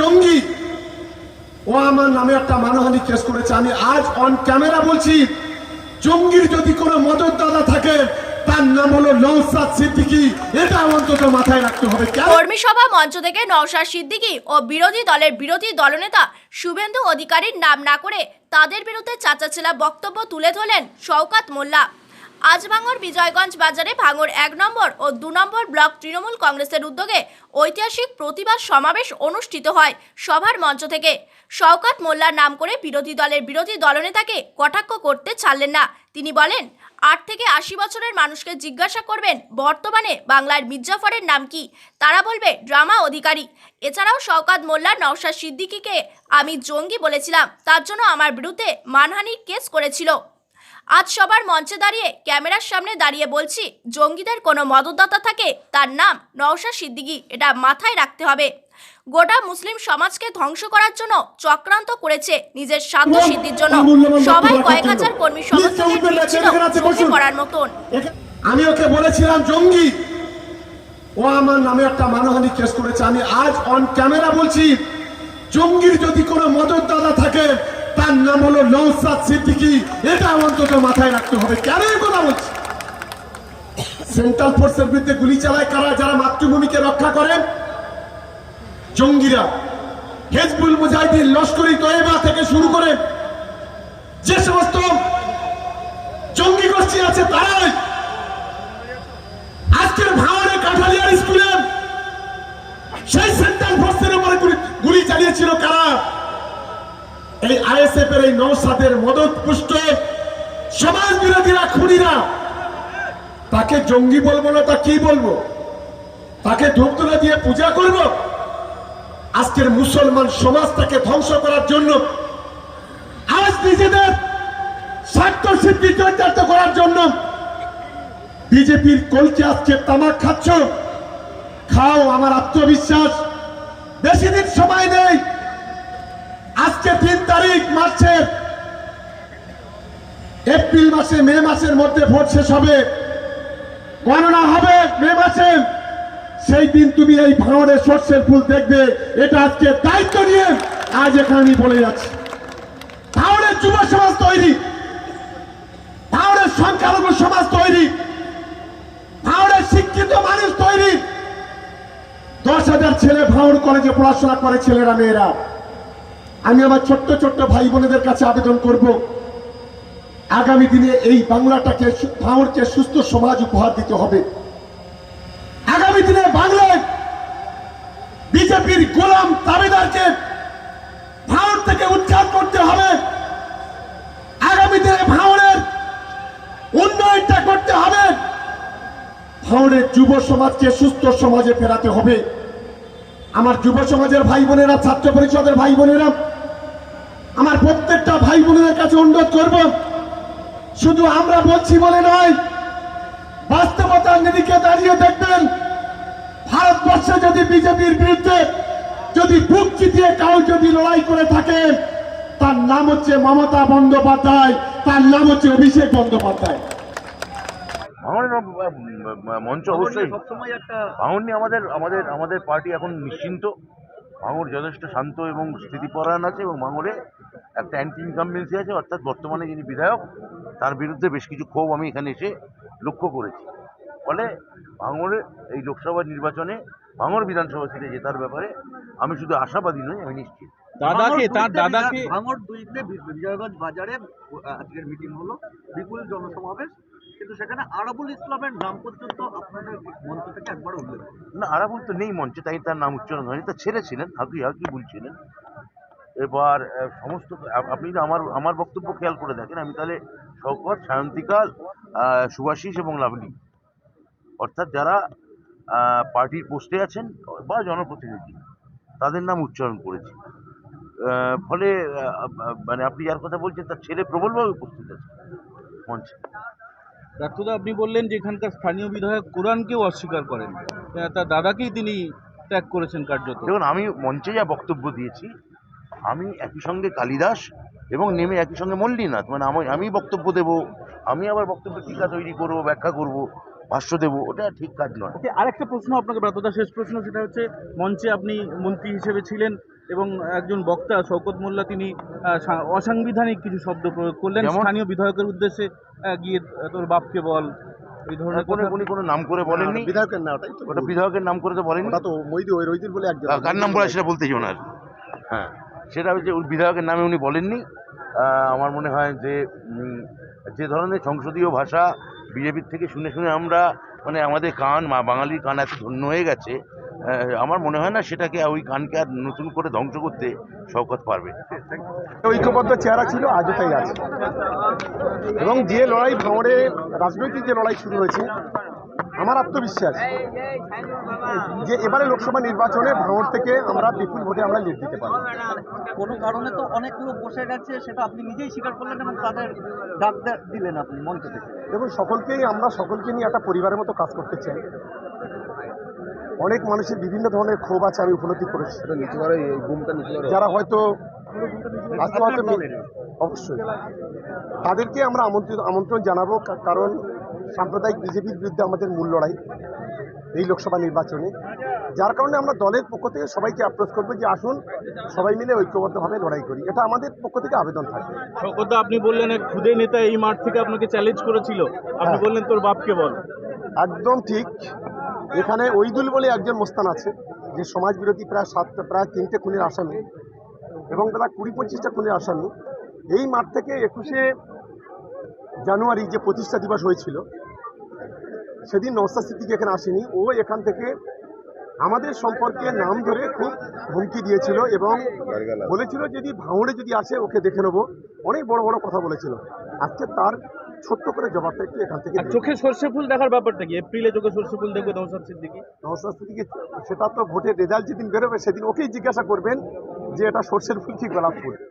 জঙ্গি। ও আমার নামে একটা মানহানি কেস করেছে। আমি আজ অন ক্যামেরা বলছি, জঙ্গির যদি কোনো মদত দাদা থাকে, তার নাম মাথায় রাখতে হবে। কর্মী সভা মঞ্চ থেকে সিদ্দিকী ও বিরোধী দলের বিরোধী দলনেতা শুভেন্দু অধিকারীর নাম না করে তাদের বিরুদ্ধে চাচাচেলা বক্তব্য তুলে ধরলেন শওকাত মোল্লা। আজ ভাঙর বিজয়গঞ্জ বাজারে ভাঙর এক নম্বর ও দু নম্বর ব্লক তৃণমূল কংগ্রেসের উদ্যোগে ঐতিহাসিক প্রতিবাদ সমাবেশ অনুষ্ঠিত হয় সভার মঞ্চ থেকে। শওকাত মোল্লার নাম করে বিরোধী দলের বিরোধী দলনেতাকে কটাক্ষ করতে ছাড়লেন না। তিনি বলেন, আট থেকে আশি বছরের মানুষকে জিজ্ঞাসা করবেন, বর্তমানে বাংলার মির্জাফরের নাম কি? তারা বলবে, ড্রামা অধিকারী। এছাড়াও শওকাত মোল্লা নওশাদ সিদ্দিকীকে আমি জঙ্গি বলেছিলাম, তার জন্য আমার বিরুদ্ধে মানহানির কেস করেছিল। আজ সবার মঞ্চে দাঁড়িয়ে ক্যামেরার সামনে দাঁড়িয়ে বলছি জঙ্গিদের কোনো মদতদাতা থাকে তার নাম নওশা সিদ্দিকি এটা মাথায় রাখতে হবে। গোটা মুসলিম সমাজকে ধ্বংস করার জন্য চক্রান্ত করেছে নিজের স্বার্থ সিদ্ধির জন্য। সবাই কয়েক হাজার কর্মী সমর্থকের চোখে পড়ার মতন। আমি ওকে বলেছিলাম জঙ্গি। ও আমার নামে একটা মানহানি কেস করেছে। আমি আজ অন ক্যামেরা বলছি জঙ্গির যদি কোনো মদত দাদা থাকে তার নাম হলো নৌসাদ সিদ্দিকি। এটা অন্তত মাথায় রাখতে হবে। কেন কথা বলছি? সেন্ট্রাল ফোর্সের বিরুদ্ধে গুলি চালায় কারা? যারা মাতৃভূমিকে রক্ষা করেন? জঙ্গিরা। হেজবুল মুজাহিদিন লস্করি তয়েবা থেকে শুরু করে যে সমস্ত জঙ্গি গোষ্ঠী আছে, তারাই আজকের ভাঙড়ে কাঠালিয়ার স্কুলে সেই সেন্ট্রাল ফোর্সের উপরে গুলি- চালিয়েছিল। এই আইএসএফ এর এই নৌসাদের মদত পুষ্ট সমাজ বিরোধীরা খুনিরা, তাকে জঙ্গি বলব না, তা কি বলব? তাকে ধূপধুলা দিয়ে পূজা করব? আজকের মুসলমান সমাজটাকে ধ্বংস করার জন্য আজ নিজেদের স্বার্থ সিদ্ধি চরিতার্থ করার জন্য বিজেপির কলকে আজকে তামাক খাচ্ছ। খাও আমার আত্মবিশ্বাস। বেশি দিন সময় নেই। আজকে তিন তারিখ, মার্চের এপ্রিল মাসে, মে মাসের মধ্যে ভোট শেষ হবে। গণনা হবে মে মাসে। সেই দিন তুমি এই ভাঙড়ের সর্ষের ফুল দেখবে। এটা আজকে দায়িত্ব নিয়ে আজ এখানে আমি বলে যাচ্ছি। ভাঙড়ের যুব সমাজ তৈরি। ভাঙড়ের সংখ্যালঘু সমাজ তৈরি। ভাঙড়ের শিক্ষিত মানুষ তৈরি। দশ হাজার ছেলে ভাঙড় কলেজে পড়াশোনা করে ছেলেরা, মেয়েরা। আমি আমার ছোট্ট ছোট্ট ভাই বোনেদের কাছে আবেদন করব। আগামী দিনে এই বাংলাটাকে ভাঙড়কে সুস্থ সমাজ উপহার দিতে হবে। আগামী দিনে বাংলায় বিজেপির গোলাম দাবিদারকে ভারত থেকে উচ্ছেদ করতে হবে। আগামী দিনে ভাঙড়ের উন্নয়নটা করতে হবে। ভাঙড়ের যুব সমাজকে সুস্থ সমাজে ফেরাতে হবে। আমার যুব সমাজের ভাই বোনেরা, ছাত্র পরিষদের ভাই বোনেরা আমার প্রত্যেকটা ভাই বোনের কাছে অনুরোধ করব শুধু আমরা বলছি বলে নয় বাস্তবতার নিরিখে দাঁড়িয়ে দেখবেন ভারতবর্ষে যদি বিজেপির বিরুদ্ধে যদি বুক চিতিয়ে কাউ যদি লড়াই করে থাকে তার নাম হচ্ছে মমতা বন্দ্যোপাধ্যায় তার নাম হচ্ছে অভিষেক বন্দ্যোপাধ্যায়। মঞ্চ অবশ্যই। সবসময় ভাঙন নিয়ে আমাদের আমাদের আমাদের পার্টি এখন নিশ্চিন্ত। ভাঙর যথেষ্ট শান্ত এবং স্থিতিপরায়ণ আছে এবং ভাঙরে একটা অ্যান্টি ইনকামবেন্সি আছে অর্থাৎ বর্তমানে যিনি বিধায়ক তার বিরুদ্ধে বেশ কিছু ক্ষোভ আমি এখানে এসে লক্ষ্য করেছি। ফলে ভাঙরে এই লোকসভা নির্বাচনে ভাঙর বিধানসভা সিটে জেতার ব্যাপারে আমি শুধু আশাবাদী নই আমি নিশ্চিত। দাদাকে তার দাদাকে ভাঙর দুইতে বিজয়গঞ্জ বাজারে আজকের মিটিং হলো। বিপুল জনসমাবেশ। কিন্তু সেখানে আরাবুল ইসলামের নাম পর্যন্ত আপনাদের মঞ্চ থেকে একবার উল্লেখ না। আরাবুল তো নেই মঞ্চে তাই তার নাম উচ্চারণ হয়নি। তার ছেলে ছিলেন হাকি হাকি বলছিলেন। এবার সমস্ত আপনি যদি আমার আমার বক্তব্য খেয়াল করে দেখেন আমি তাহলে শওকত সায়ন্তিকাল সুভাষিস এবং লাভলি অর্থাৎ যারা পার্টির পোস্টে আছেন বা জনপ্রতিনিধি তাদের নাম উচ্চারণ করেছি। ফলে মানে আপনি যার কথা বলছেন তার ছেলে প্রবলভাবে উপস্থিত আছে মঞ্চে। ডাক্তারদা আপনি বললেন যে এখানকার স্থানীয় বিধায়ক কোরআনকেও অস্বীকার করেন। তার দাদাকেই তিনি ত্যাগ করেছেন কার্যত। দেখুন আমি মঞ্চে যা বক্তব্য দিয়েছি আমি একই সঙ্গে কালিদাস এবং নেমে একই সঙ্গে মল্লিনাথ। মানে আমি আমি বক্তব্য দেব আমি আবার বক্তব্য টিকা তৈরি করব ব্যাখ্যা করব ভাষ্য দেব ওটা ঠিক কাজ নয়। ওকে আরেকটা প্রশ্ন আপনাকে ব্রাতদা শেষ প্রশ্ন সেটা হচ্ছে মঞ্চে আপনি মন্ত্রী হিসেবে ছিলেন এবং একজন বক্তা শওকত মোল্লা তিনি সা- অসাংবিধানিক কিছু শব্দ প্রয়োগ করলেন যেমন? স্থানীয় বিধায়কের উদ্দেশ্যে গিয়ে তোর বাপকে বল এই ধরনের কোনো উনি কোনো নাম করে বলেননি? বিধায়কের না ওটাই তো ওটা বিধায়কের নাম করে তো বলেননি? ওটা তো মইদি ওই রইদির বলে একজন। কার নাম বলে সেটা বলতেই ওনার। হ্যাঁ। সেটা হচ্ছে ওই বিধায়কের নামে উনি বলেননি। আমার মনে হয় যে যে ধরনের সংসদীয় ভাষা বিজেপির থেকে শুনে শুনে আমরা মানে আমাদের কান, মা বাঙালির কান এত ধন্য হয়ে গেছে আমার মনে হয় না সেটাকে ওই কানকে আর নতুন করে ধ্বংস করতে শওকত পারবে। ঐক্যবদ্ধ চেহারা ছিল, আজও তাই আছে। এবং যে লড়াই ভাঙড়ে রাজনৈতিক যে লড়াই শুরু হয়েছে আমার আত্মবিশ্বাস যে এবারে লোকসভা নির্বাচনে ভাঙড় থেকে আমরা বিপুল ভোটে আমরা লিড দিতে পারব। কোনো কারণে তো অনেক লোক বসে গেছে সেটা আপনি নিজেই স্বীকার করলেন এবং তাদের ডাক দিলেন আপনি মঞ্চ থেকে। দেখুন সকলকেই আমরা সকলকে নিয়ে একটা পরিবারের মতো কাজ করতে চাই। অনেক মানুষের বিভিন্ন ধরনের ক্ষোভ আছে আমি উপলব্ধি করেছি। যারা হয়তো হয়তো অবশ্যই। তাদেরকে আমরা আমন্ত্রিত আমন্ত্রণ জানাব কারণ সাম্প্রদায়িক বিজেপির বিরুদ্ধে আমাদের মূল লড়াই এই লোকসভা নির্বাচনে। যার কারণে আমরা দলের পক্ষ থেকে সবাইকে অ্যাপ্রোচ করব যে আসুন সবাই মিলে ঐক্যবদ্ধভাবে লড়াই করি। এটা আমাদের পক্ষ থেকে আবেদন থাকবে শওকতদা আপনি বললেন এক খুদে নেতা এই মাঠ থেকে আপনাকে চ্যালেঞ্জ করেছিল। আপনি হ্যাঁ। বললেন তোর বাপকে বল। একদম ঠিক। এখানে ওইদুল বলে একজন মোস্তান আছে যে সমাজ বিরোধী প্রায় সাতটা প্রায় তিনটে খুনের আসামি এবং প্রায় কুড়ি পঁচিশটা খুনের আসামি। এই মাঠ থেকে একুশে জানুয়ারি যে প্রতিষ্ঠা দিবস হয়েছিল সেদিন নওসাদ সিদ্দিকি এখানে আসেনি। ও এখান থেকে আমাদের সম্পর্কে নাম ধরে খুব হুমকি দিয়েছিল এবং বলেছিল যদি ভাঙড়ে যদি আসে ওকে দেখে নেব। অনেক বড় বড় কথা বলেছিল। আজকে তার ছোট্ট করে জবাবটা একটু এখান থেকে আর চোখে সর্ষে ফুল দেখার ব্যাপারটা কি? এপ্রিলে চোখে সর্ষে ফুল দেখবে নৌসাদ সিদ্দিকি? নওসাদ সিদ্দিকী সেটা তো ভোটের রেজাল্ট যেদিন বেরোবে সেদিন ওকেই জিজ্ঞাসা করবেন যে এটা সর্ষের ফুল কি গোলাপ ফুল?